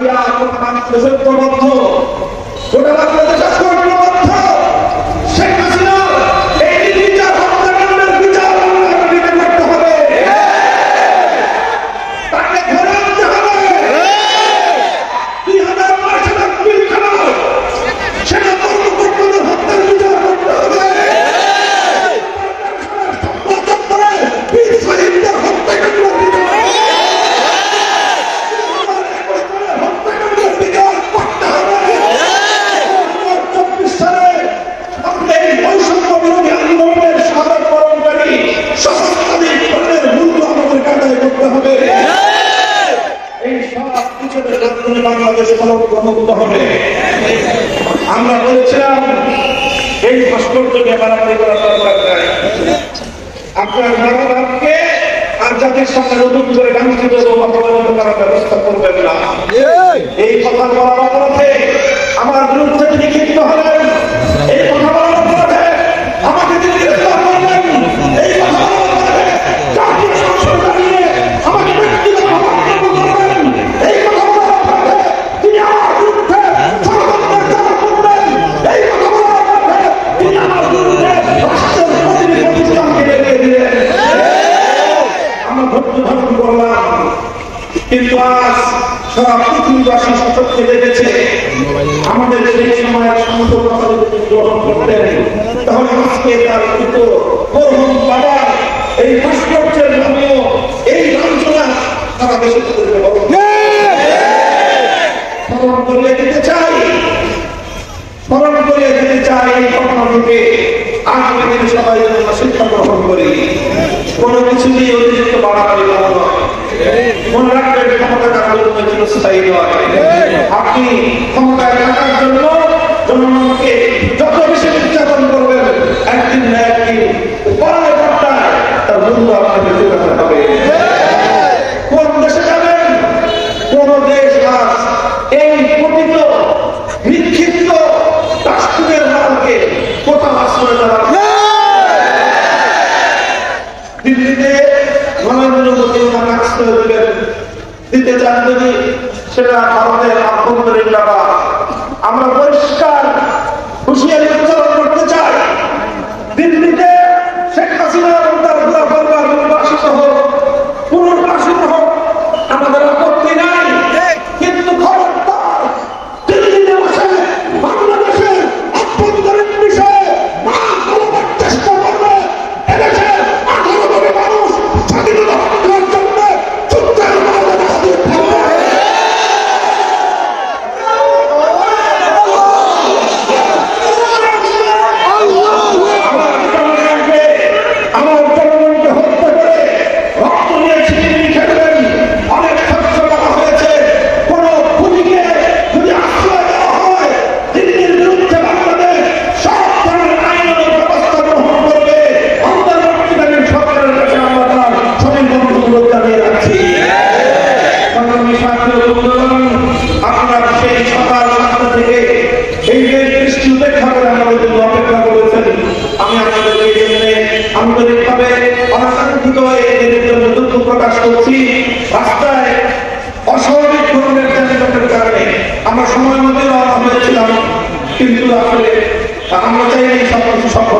সাদিয়া গোটা বাংলাদেশের ঐক্যবদ্ধ। গোটা বাংলাদেশ হবে। এই সব কিছুদের মাধ্যমে বাংলাদেশ ফলপ্রদ হবে। আমরা বলেছিলাম এই ভাস্কর্য বাড়াবাড়ি করার আপনার মনোভাবকে আর জাতির সামনে নতুন করে গান্ধিত আমাদের সেই সময়ের সান্ত্বনা যদি এই ভাস্কর্যের এই লাঞ্ছনা সারা দিতে চাই, স্মরণ করিয়ে দিতে চাই এই ঘটনা থেকে দিনে সবাই যেন শিক্ষা গ্রহণ করি। কোনো কিছু নিয়ে অতিরিক্ত বাড়াবাড়ি করা নয় মনে রাখবেন, ক্ষমতা জন্য নয়। আপনি ক্ষমতায় থাকার জন্য দেবেন দিতে চান যদি সেটা ভারতের আভ্যন্তরীণ ব্যাপার। আমরা পরিষ্কার জন্য আন্তরিকভাবে অনাকাঙ্ক্ষিত এদের জন্য দুঃখ প্রকাশ করছি, রাস্তায় অস্বাভাবিক ধরনের যানজটের কারণে আমরা সময় মতো রওনা হয়েছিলাম কিন্তু আসলে আমরা চাই সব কিছু সফল